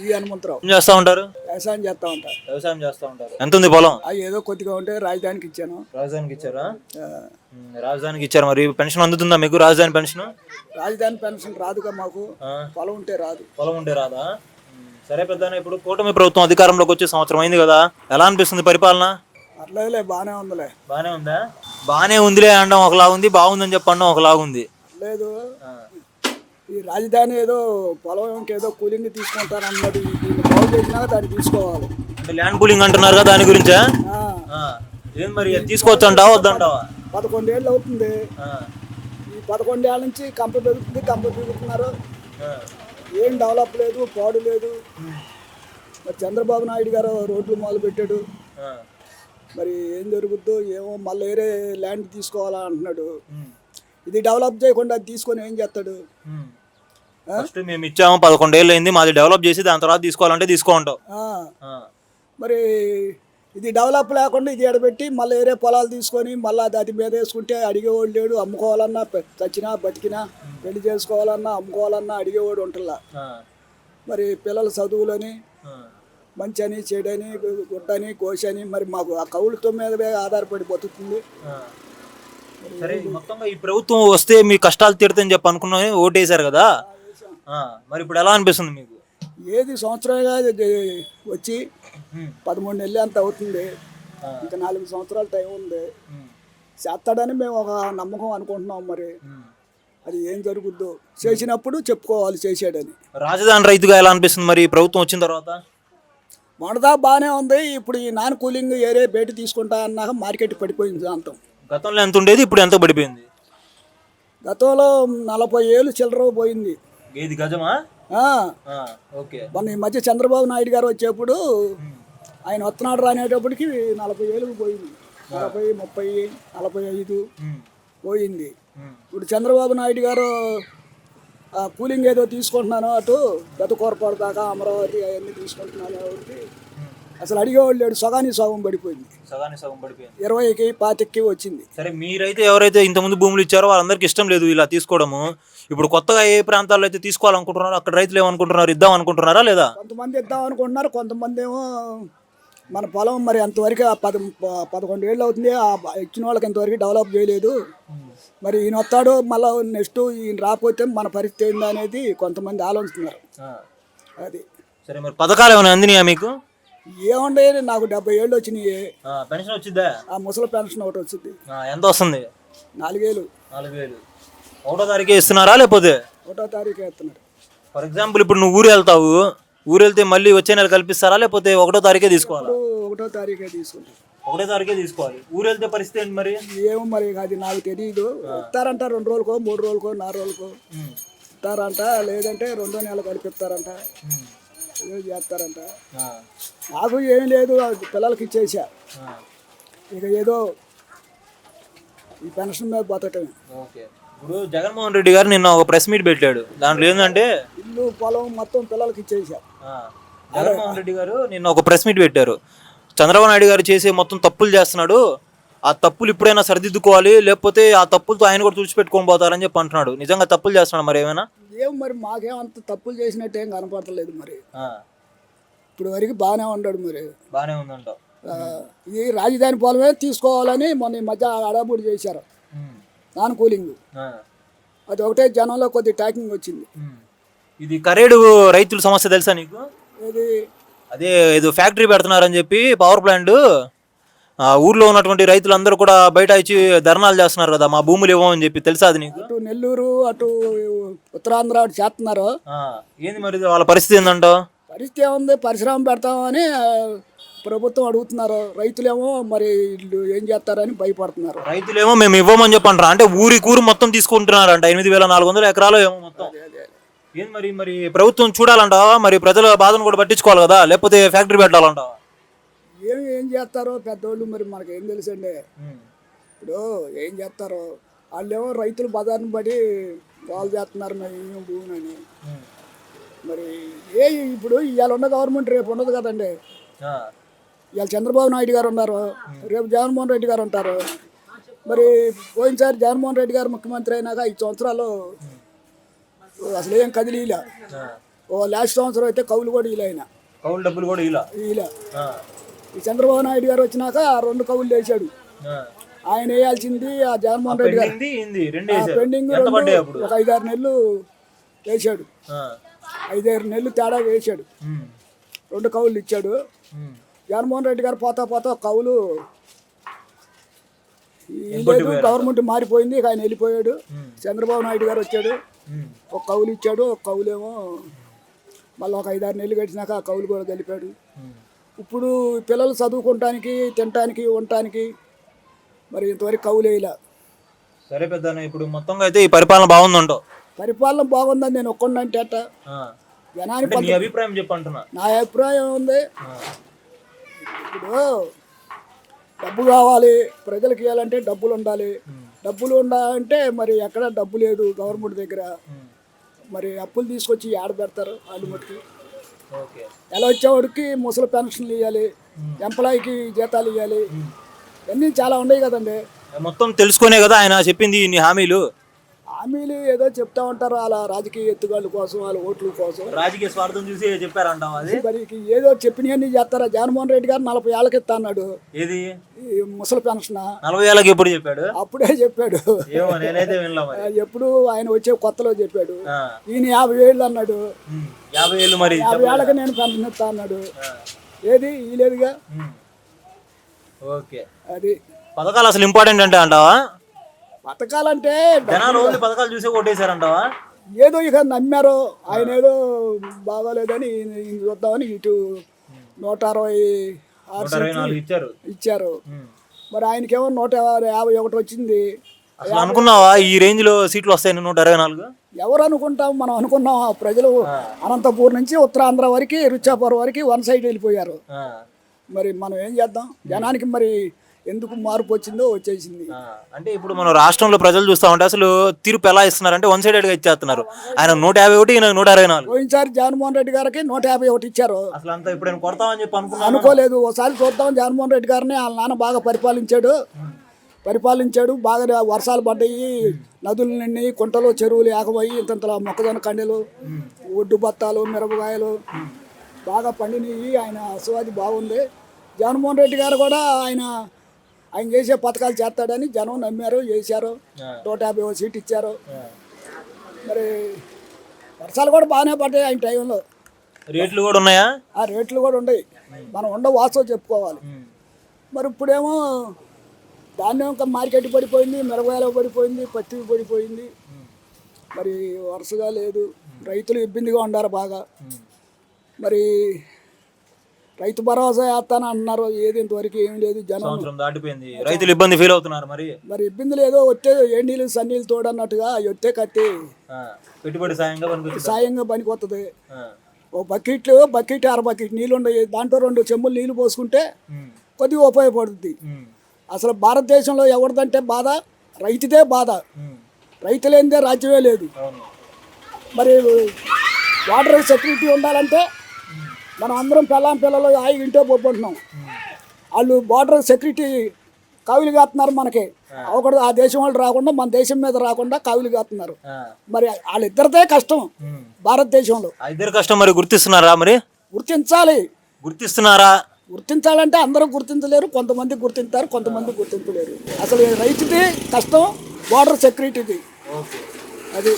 ఈ హనుమంతరావు. ఏం చేస్తా ఉంటారు? వ్యవసాయం చేస్తా ఉంటారు. వ్యవసాయం చేస్తా ఉంటారు. ఎంత ఉంది పొలం? అవి ఏదో కొద్దిగా ఉంటే రాజధానికి ఇచ్చాను. రాజధానికి ఇచ్చారా? ఉమ్, రాజధానికి ఇచ్చారు. మరి పెన్షన్ అందుతుందా మీకు? రాజధాని పెన్షన్? రాజధాని పెన్షన్ రాదుగా మాకు. పొలం ఉంటే రాదు. పొలం ఉంటే రాదా? ఉమ్, సరే పెద్ద ఇప్పుడు కూటమి ప్రభుత్వం అధికారంలోకి వచ్చే సంవత్సరం అయింది కదా. ఎలా అనిపిస్తుంది పరిపాలన? అట్లేదులే బాగానే ఉందిలే. బానే ఉందా? బానే ఉందిలే అనడం ఒకలా ఉంది బాగుందని చెప్పడం ఒకలా ఉంది లేదు ఈ రాజధాని ఏదో పొలం ఇంకేదో కూలింగ్ తీసుకుంటాను అన్నది దీన్ని బాగు చేసినాక దాన్ని తీసుకోవాలి. అంటే ల్యాండ్ పూలింగ్ అంటున్నారు కదా దాని గురించా? ఏం మరి తీసుకోవచ్చు అంటావా వద్దంటావా? పదకొండేళ్ళు అవుతుంది. ఈ పదకొండేళ్ళ నుంచి కంప పెరుగుతుంది కంప పెరుగుతున్నారు. ఏం డెవలప్ లేదు పాడు లేదు. మరి చంద్రబాబు నాయుడు గారు రోడ్లు మొదలు పెట్టాడు మరి ఏం జరుగుద్దో ఏమో మళ్ళీ వేరే ల్యాండ్ తీసుకోవాలా అంటున్నాడు. ఇది డెవలప్ చేయకుండా అది తీసుకొని ఏం చేస్తాడు. ఫస్ట్ మేము ఇచ్చాము పదకొండేళ్ళు అయింది మాది డెవలప్ చేసి దాని తర్వాత తీసుకోవాలంటే ఆ, మరి ఇది డెవలప్ లేకుండా ఇది ఎడబెట్టి మళ్ళీ వేరే పొలాలు తీసుకొని మళ్ళీ దాని మీద వేసుకుంటే అడిగేవాడు లేడు అమ్ముకోవాలన్నా చచ్చినా బతికినా పెళ్ళి చేసుకోవాలన్నా అమ్ముకోవాలన్నా అడిగేవాడు ఉంటుందా మరి పిల్లల చదువులని ఆ. మంచి అని చెడని గుడ్డని కోసని మరి మాకు ఆ కౌలుతో మీదవే ఆధారపడి బతుకుతుంది. సరే మొత్తంగా ఈ ప్రభుత్వం వస్తే మీ కష్టాలు తీరుతాయని చెప్పి అనుకున్నాను ఓటేశారు కదా. మరి ఇప్పుడు ఎలా అనిపిస్తుంది మీకు? ఏది సంవత్సరంగా వచ్చి పదమూడు నెలలు అంత అవుతుంది. ఇంకా నాలుగు సంవత్సరాల టైం ఉంది. చేస్తాడని మేము ఒక నమ్మకం అనుకుంటున్నాం మరి. అది ఏం జరుగుద్దో చేసినప్పుడు చెప్పుకోవాలి చేసాడని రాజధాని రైతుగా ఎలా అనిపిస్తుంది మరి? ప్రభుత్వం వచ్చిన తర్వాత? మొదదా బాగానే ఉంది. ఇప్పుడు ఈ నాన్ కూలింగ్ ఏరే బయట తీసుకుంటా అన్నాక మార్కెట్ పడిపోయింది దాంతో గతంలో ఎంత ఉండేది? ఇప్పుడు ఎంత పడిపోయింది? గతంలో నలభై ఏళ్ళు చిల్లర పోయింది. ఏది గజమా? ఓకే. మొన్న ఈ మధ్య చంద్రబాబు నాయుడు గారు వచ్చేప్పుడు ఆయన వస్తున్నాడు రానేటప్పటికి నలభై ఏళ్ళు పోయింది. నలభై ముప్పై నలభై ఐదు పోయింది. ఇప్పుడు చంద్రబాబు నాయుడు గారు కూలింగ్ ఏదో తీసుకుంటున్నాను అటు గతకూరపాడు దాకా అమరావతి అవన్నీ తీసుకుంటున్నాను కాబట్టి అసలు అడిగేవాళ్ళు లేడు సగానికి సగం పడిపోయింది. సగానికి సగం పడిపోయింది. ఇరవైకి పాతికి వచ్చింది. సరే మీరైతే ఎవరైతే ఇంతకుముందు భూములు ఇచ్చారో వాళ్ళందరికీ ఇష్టం లేదు ఇలా తీసుకోవడము. ఇప్పుడు కొత్తగా ఏ ప్రాంతాల్లో అయితే తీసుకోవాలనుకుంటున్నారో అక్కడ రైతులు ఏమనుకుంటున్నారు ఇద్దాం అనుకుంటున్నారా లేదా? కొంతమంది ఇద్దాం అనుకుంటున్నారు కొంతమంది ఏమో మన పొలం మరి అంతవరకు పద పదకొండు ఏళ్ళు అవుతుంది ఇచ్చిన వాళ్ళకి ఇంతవరకు డెవలప్ చేయలేదు. మరి ఈయన వస్తాడు మళ్ళీ నెక్స్ట్ ఈయన రాకపోతే మన పరిస్థితి ఏంది అనేది కొంతమంది ఆలోచిస్తున్నారు. అది. సరే మరి పథకాలు ఏమైనా అందినాయా మీకు? ఏముండే నాకు డెబ్బై ఏళ్ళు వచ్చినాయి. పెన్షన్ వచ్చిద్దా ఆ ముసలి పెన్షన్ ఒకటి వచ్చింది. ఎంత వస్తుంది? నాలుగేళ్ళు. నాలుగు వేలు ఒకటో తారీఖే ఇస్తున్నారా లేకపోతే? ఒకటో తారీఖు వేస్తున్నారు ఫర్ ఎగ్జాంపుల్ ఇప్పుడు నువ్వు ఊరు వెళ్తావు ఊరు వెళ్తే మళ్ళీ వచ్చే నెల కల్పిస్తారా లేకపోతే ఒకటో తారీఖే తీసుకోవాలా? ఒకటో తారీఖే తీసుకుంటారు. ఒకటో తారీఖే తీసుకోవాలి. ఊరు వెళ్తే పరిస్థితి ఏంటి మరి? ఏమో మరి అది నాకు తెలియదు ఇస్తారంట రెండు రోజులకో మూడు రోజులకో నాలుగు రోజులకో. ఇస్తారంట లేదంటే రెండో నెలలు కలిపిస్తారంట. చేస్తారంట? నాకు ఏం లేదు పిల్లలకి ఇచ్చేసా. ఇక ఏదో ఈ పెన్షన్ మీద బతకటమే. ఓకే. ఇప్పుడు జగన్మోహన్ రెడ్డి గారు నిన్న ఒక ప్రెస్ మీట్ పెట్టాడు. దాంట్లో ఏంటంటే ఇల్లు పొలం మొత్తం పిల్లలకి ఇచ్చేసా. ఆ, జగన్మోహన్ రెడ్డి గారు నిన్న ఒక ప్రెస్ మీట్ పెట్టారు. చంద్రబాబు నాయుడు గారు చేసే మొత్తం తప్పులు చేస్తున్నాడు. ఆ తప్పులు ఇప్పుడైనా సరిదిద్దుకోవాలి లేకపోతే ఆ తప్పులతో ఆయన కూడా తుడిచిపెట్టుకొని పోతారని చెప్పి అంటున్నాడు. నిజంగా తప్పులు చేస్తున్నాడు మరి ఏమైనా? ఏం మరి మాకేం అంత తప్పులు చేసినట్టు ఏం కనపడలేదు మరి. ఇప్పుడు వరకు బాగానే ఉన్నాడు మరి. బాగానే ఉందంట ఆ, ఈ రాజధాని పొలమే తీసుకోవాలని మొన్న ఈ మధ్య అడాబుడి చేశారు. Non cooling. అది ఒకటే జనంలో కొద్ది టాకింగ్ వచ్చింది. ఇది కరేడు రైతుల సమస్య తెలుసా నీకు? ఇది అదే ఏదో ఫ్యాక్టరీ పెడుతున్నారని చెప్పి పవర్ ప్లాంట్ ఊర్లో ఉన్నటువంటి రైతులందరూ కూడా బయట ఇచ్చి ధర్నాలు చేస్తున్నారు కదా మా భూములు ఇవ్వమని చెప్పి తెలుసా అది నీకు? అటు నెల్లూరు అటు ఉత్తరాంధ్ర అటు చేస్తున్నారు. ఏంది మరి వాళ్ళ పరిస్థితి ఏందంటావు పరిస్థితి ఏముంది? పరిశ్రమ పెడతామని ప్రభుత్వం అడుగుతున్నారు. రైతులేమో మరి ఏం చేస్తారని భయపడుతున్నారు. రైతులేమో మేము ఇవ్వమని చెప్పి అంటారు అంటే ఊరి కూరు మొత్తం తీసుకుంటున్నారంట. ఎనిమిది వేల నాలుగు వందల ఎకరాలు ఏమో మొత్తం. ఏంది మరి మరి ప్రభుత్వం చూడాలంటావా? మరి ప్రజల బాధను కూడా పట్టించుకోవాలి కదా? లేకపోతే ఫ్యాక్టరీ పెట్టాలంటావా? ఏం ఏం చేస్తారో పెద్దోళ్ళు మరి మనకి ఏం తెలుసండి ఇప్పుడు ఏం చేస్తారో? వాళ్ళేమో రైతులు బజార్ని బట్టి వాళ్ళు చేస్తున్నారు మేము ఏమేమి భూమిని మరి ఏ ఇప్పుడు ఇవాళ ఉన్న గవర్నమెంట్ రేపు ఉండదు కదండి. ఇవాళ చంద్రబాబు నాయుడు గారు ఉన్నారు. రేపు జగన్మోహన్ రెడ్డి గారు ఉంటారు. మరి పోయినసారి జగన్మోహన్ రెడ్డి గారు ముఖ్యమంత్రి అయినాక ఐదు సంవత్సరాలు అసలు ఏం కదిలీలా ఓ లాస్ట్ సంవత్సరం అయితే కౌలు కూడా ఇలా అయినా కౌలు డబ్బులు కూడా ఇలా ఇలా ఈ చంద్రబాబు నాయుడు గారు వచ్చినాక రెండు కవులు వేసాడు ఆయన వేయాల్సింది ఆ జగన్మోహన్ రెడ్డి గారు. పెండింగ్ ఒక ఐదారు నెలలు వేసాడు. ఐదారు నెలలు తేడా వేసాడు. రెండు కవులు ఇచ్చాడు. జగన్మోహన్ రెడ్డి గారు పోతా పోతా ఒక కవులు లేదు గవర్నమెంట్ మారిపోయింది ఆయన వెళ్ళిపోయాడు. చంద్రబాబు నాయుడు గారు వచ్చాడు. ఒక కవులు ఇచ్చాడు ఒక కవులేమో మళ్ళీ ఒక ఐదారు నెలలు గడిచినాక ఆ కవులు కూడా కలిపాడు ఉమ్. ఇప్పుడు పిల్లలు చదువుకోవటానికి తినటానికి ఉండటానికి మరి ఇంతవరకు కవులు వేయలే. సరే పెద్ద ఇప్పుడు మొత్తంగా అయితే ఈ పరిపాలన బాగుందంటావు పరిపాలన బాగుందని నేను ఒక్కొండంటే అట్ట. జనానికి అభిప్రాయం చెప్పంటున్నా. నా అభిప్రాయం ఉంది. ఇప్పుడు డబ్బు కావాలి ప్రజలకు ఇవ్వాలంటే డబ్బులు ఉండాలి. డబ్బులు ఉండాలంటే మరి ఎక్కడ డబ్బు లేదు గవర్నమెంట్ దగ్గర. మరి అప్పులు తీసుకొచ్చి ఆడ పెడతారు వాళ్ళు మట్టుకి? ఓకే ఎలా వచ్చేవాడికి ముసలి పెన్షన్లు ఇవ్వాలి ఎంప్లాయీకి జీతాలు ఇవ్వాలి ఇవన్నీ చాలా ఉన్నాయి కదండి. మొత్తం తెలుసుకునే కదా ఆయన చెప్పింది ఇన్ని హామీలు. హామీలు ఏదో చెప్తా ఉంటారు అలా రాజకీయ ఎత్తుగాళ్ళ కోసం వాళ్ళ ఓట్ల కోసం. రాజకీయ స్వార్థం చూసి చెప్పారంటాం అది? మరి ఏదో చెప్పినవన్నీ చేస్తారా? జగన్మోహన్ రెడ్డి గారు నలభై ఏళ్ళకి ఇస్తా అన్నాడు ఏది ముసలి పెన్షన్. నలభై ఏళ్ళకి ఎప్పుడు చెప్పాడు? అప్పుడే చెప్పాడు. నేనైతే ఎప్పుడు ఆయన వచ్చే కొత్తలో చెప్పాడు. ఈయన యాభై ఏళ్ళు అన్నాడు. యాభై ఏళ్ళు మరి యాభై ఏళ్ళకి నేను పెన్షన్ ఇస్తా అన్నాడు. ఏది? ఈ లేదుగా. ఓకే. అది. పథకాలు అసలు ఇంపార్టెంట్ అంటే అంటావా? పథకాలంటే జనాలు ఓన్లీ పథకాలు చూసే ఓటేశారంటావా ఏదో ఇక నమ్మారు ఆయన ఏదో బాగోలేదని చూద్దామని ఇటు నూట అరవై ఇచ్చారు. ఇచ్చారు. మరి ఆయనకేమో నూట యాభై ఒకటి వచ్చింది. అసలు అనుకున్నావా ఈ రేంజ్లో సీట్లు వస్తాయని నూట అరవై నాలుగు? ఎవరు అనుకుంటాం? మనం అనుకున్నాం ఆ ప్రజలు అనంతపూర్ నుంచి ఉత్తరాంధ్ర వరకు రుచాపురం వరకు వన్ సైడ్ వెళ్ళిపోయారు. మరి మనం ఏం చేద్దాం? జనానికి మరి ఎందుకు మార్పు వచ్చిందో వచ్చేసింది. అంటే ఇప్పుడు మనం రాష్ట్రంలో ప్రజలు చూస్తా ఉంటే అసలు తీర్పు ఎలా ఇస్తున్నారు అంటే వన్ సైడెడ్గా ఇచ్చేస్తున్నారు. ఆయన నూట యాభై ఒకటి ఈయన నూట అరవై నాలుగు. పోయినసారి జగన్మోహన్ రెడ్డి గారికి నూట యాభై ఒకటి ఇచ్చారు. అసలు అంతా ఇప్పుడు కొడతామని చెప్పి అనుకున్నాను అనుకోలేదు. ఒకసారి చూద్దాం జగన్మోహన్ రెడ్డి గారిని. వాళ్ళ నాన్న బాగా పరిపాలించాడు. పరిపాలించాడు. బాగా వర్షాలు పడ్డాయి. నదులు నిండి కుంటలు చెరువులు ఏకమయ్యి ఇంతంతలా మొక్కజొన్న కండెలు ఒడ్డు బత్తాలు మిరపకాయలు బాగా పండినవి ఆయన అసవాది బాగుంది. జగన్మోహన్ రెడ్డి గారు కూడా ఆయన ఆయన చేసే పథకాలు చేస్తాడని జనం నమ్మారు చేశారు. నూట యాభై సీట్ ఇచ్చారు. మరి వర్షాలు కూడా బాగానే పడ్డాయి ఆయన టైంలో. రేట్లు కూడా ఉన్నాయా? ఆ రేట్లు కూడా ఉన్నాయి. మనం ఉండ వాస్తవం చెప్పుకోవాలి. మరి ఇప్పుడేమో ధాన్యం ఇంకా మార్కెట్ పడిపోయింది మిరపకాయలు పడిపోయింది పత్తి పడిపోయింది. మరి వరుసగా లేదు. రైతులు ఇబ్బందిగా ఉండారు బాగా. మరి రైతు భరోసా వేస్తాను అంటున్నారు. ఏది ఇంతవరకు ఏం లేదు జనం సంవత్సరం దాటిపోయింది. రైతులు ఇబ్బంది ఫీల్ అవుతున్నారు మరి. మరి ఇబ్బందులు ఏదో వచ్చే ఏ నీళ్ళు సన్నీళ్ళు తోడన్నట్టుగా అవి కట్టి ఆ. పెట్టుబడి సాయంగా పనికొచ్చింది? సాయంగా పనికొస్తుంది ఓ బకెట్లు బకెట్ అర బకెట్ నీళ్ళు ఉన్నాయి దాంట్లో రెండు చెమ్ములు నీళ్ళు పోసుకుంటే కొద్దిగా ఉపయోగపడుతుంది అసలు భారతదేశంలో ఎవరిదంటే బాధ? రైతుదే బాధ. రైతు లేనిదే రాజ్యమే లేదు. అవును. మరి వాటర్ సెక్యూరిటీ ఉండాలంటే మనం అందరం పిల్లం పిల్లలు ఆయి ఇంట్లో పోకుంటున్నాం వాళ్ళు బార్డర్ సెక్యూరిటీ కావిలి కాస్తున్నారు మనకి. ఒకడు ఆ దేశం వాళ్ళు రాకుండా మన దేశం మీద రాకుండా కావిలి కాస్తున్నారు. మరి వాళ్ళిద్దరిదే కష్టం. భారతదేశంలో. ఇద్దరు కష్టం మరి గుర్తిస్తున్నారా మరి? గుర్తించాలి. గుర్తిస్తున్నారా? గుర్తించాలంటే అందరూ గుర్తించలేరు కొంతమంది గుర్తించారు కొంతమంది గుర్తించలేరు అసలు రైతుది కష్టం బార్డర్ సెక్యూరిటీది అది